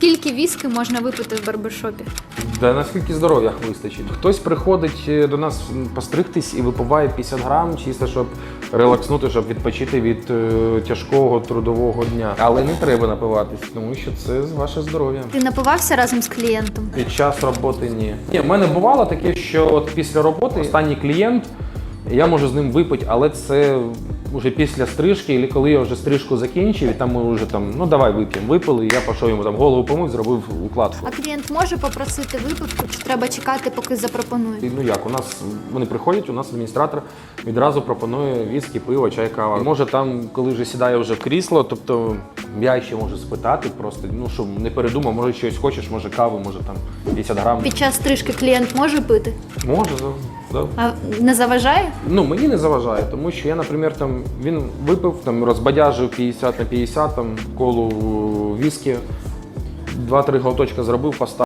Скільки віски можна випити в барбершопі? Да наскільки здоров'я вистачить. Хтось приходить е, до нас постригтись і випиває 50 грам, чисто щоб релакснути, щоб відпочити від е, тяжкого трудового дня. Але не треба напиватись, тому що це ваше здоров'я. Ти напивався разом з клієнтом? Під час роботи ні. Ні, в мене бувало таке, що от після роботи останній клієнт, я можу з ним випити, але це вже після стрижки, коли я вже стрижку закінчив, і там ми вже там, ну давай вип'ємо. Випили, і я пішов йому там голову помив, зробив укладку. А клієнт може попросити випивку, чи треба чекати, поки запропонують? І, Ну як, у нас вони приходять, у нас адміністратор відразу пропонує віскі, пиво, чай, кава. І може там, коли вже сідає вже в крісло, тобто я ще можу спитати, просто ну щоб не передумав, може щось хочеш, може кави, може там 50 грам. Під час стрижки клієнт може пити, Може. Да. а не заважає? Ну, мені не заважає, тому що я, наприклад, там він випив, там розбадяжив 50 на 50, там колу віскі, два-три глоточка зробив, поставив.